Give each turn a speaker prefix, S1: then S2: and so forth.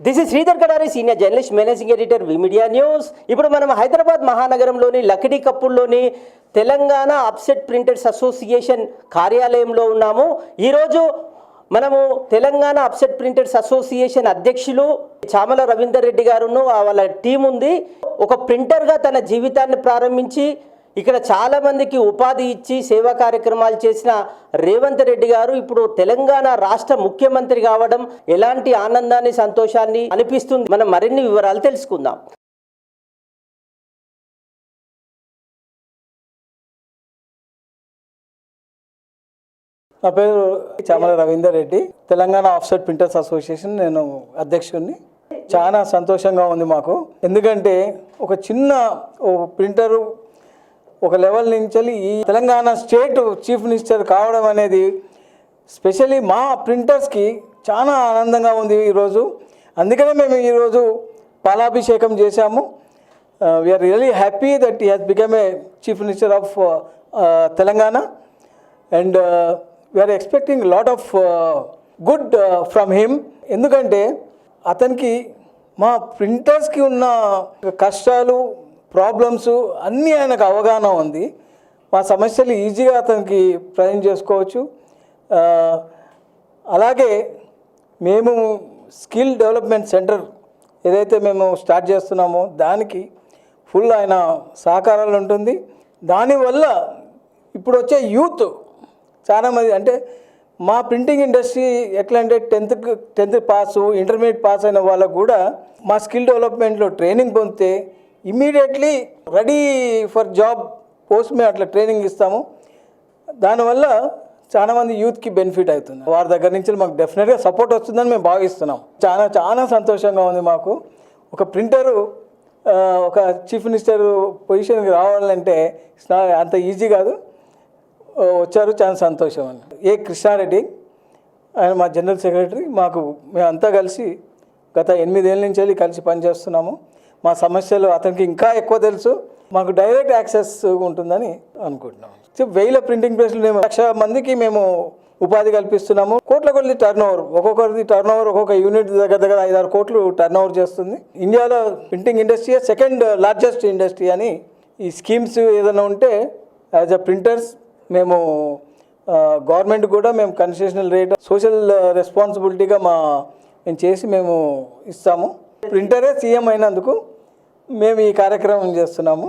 S1: This is Sridhar Kadari senior journalist managing editor V media news ఇప్పుడు మనం హైదరాబాద్ మహానగరంలోని లకిడీ కప్పుల్లోని తెలంగాణ అప్సెట్ ప్రింటర్స్ అసోసియేషన్ కార్యాలయంలో ఉన్నాము. ఈరోజు మనము తెలంగాణ అప్సెట్ ప్రింటర్స్ అసోసియేషన్ అధ్యక్షులు చామల రవీందర్ రెడ్డి గారును వాళ్ళ టీం ఉంది. ఒక ప్రింటర్గా తన జీవితాన్ని ప్రారంభించి ఇక్కడ చాలామందికి ఉపాధి ఇచ్చి సేవా కార్యక్రమాలు చేసిన రేవంత్ రెడ్డి గారు ఇప్పుడు తెలంగాణ రాష్ట్ర ముఖ్యమంత్రి కావడం ఎలాంటి ఆనందాన్ని సంతోషాన్ని అనిపిస్తుంది? మనం మరిన్ని వివరాలు తెలుసుకుందాం.
S2: నా పేరు Chamala Ravinder Reddy. Telangana offset printers association నేను అధ్యక్షుడిని. చాలా సంతోషంగా ఉంది మాకు. ఎందుకంటే ఒక చిన్న ప్రింటరు ఒక లెవెల్ నుంచి ఈ తెలంగాణ స్టేట్ చీఫ్ మినిస్టర్ కావడం అనేది స్పెషల్లీ మా ప్రింటర్స్కి చాలా ఆనందంగా ఉంది ఈరోజు. అందుకనే మేము ఈరోజు పాలాభిషేకం చేశాము. We're really happy that he has become a chief minister of Telangana and we're expecting lot of good from him ఎందుకంటే అతనికి మా ప్రింటర్స్కి ఉన్న కష్టాలు ప్రాబ్లమ్స్ అన్నీ ఆయనకు అవగాహన ఉంది. మా సమస్యలు ఈజీగా అతనికి ప్రయాణం చేసుకోవచ్చు. అలాగే మేము స్కిల్ డెవలప్మెంట్ సెంటర్ ఏదైతే మేము స్టార్ట్ చేస్తున్నామో దానికి ఫుల్ ఆయన సహకారాలు ఉంటుంది. దానివల్ల ఇప్పుడు వచ్చే యూత్ చాలామంది అంటే మా ప్రింటింగ్ ఇండస్ట్రీ ఎట్లా అంటే tenth tenth pass intermediate pass అయిన వాళ్ళకు కూడా మా స్కిల్ డెవలప్మెంట్లో ట్రైనింగ్ పొందితే immediately ready for job post మేము అట్లా ట్రైనింగ్ ఇస్తాము. దానివల్ల చాలా మంది యూత్కి బెనిఫిట్ అవుతుంది. వారి దగ్గర నుంచి మాకు డెఫినెట్గా సపోర్ట్ వస్తుందని మేము భావిస్తున్నాం. చాలా చాలా సంతోషంగా ఉంది మాకు. ఒక ప్రింటరు ఒక చీఫ్ మినిస్టర్ పొజిషన్కి రావాలంటే అంత ఈజీ కాదు. వచ్చారు చాలా సంతోషం అని ఏ కృష్ణారెడ్డి ఆయన మా జనరల్ సెక్రటరీ మాకు మేమంతా కలిసి గత ఎనిమిదేళ్ళ నుంచి వెళ్ళి కలిసి పనిచేస్తున్నాము. మా సమస్యలు అతనికి ఇంకా ఎక్కువ తెలుసు. మాకు డైరెక్ట్ యాక్సెస్ ఉంటుందని అనుకుంటున్నాము వెయ్యిల ప్రింటింగ్ ప్రెస్లు మేము లక్ష మందికి మేము ఉపాధి కల్పిస్తున్నాము. కోట్ల కొద్ది టర్న్ ఓవర్ ఒక్కొక్కరిది టర్న్ ఓవర్ ఒక్కొక్క యూనిట్ దగ్గర దగ్గర ఐదారు కోట్లు టర్న్ ఓవర్ చేస్తుంది. ఇండియాలో printing industry second largest industry అని ఈ స్కీమ్స్ ఏదైనా ఉంటే యాజ్ అ ప్రింటర్స్ మేము గవర్నమెంట్ కూడా మేము కన్సెషనల్ రేట్ సోషల్ రెస్పాన్సిబిలిటీగా మా మేము చేసి మేము ఇస్తాము. ప్రింటరే సీఎం అయినందుకు మేము ఈ కార్యక్రమం చేస్తున్నాము.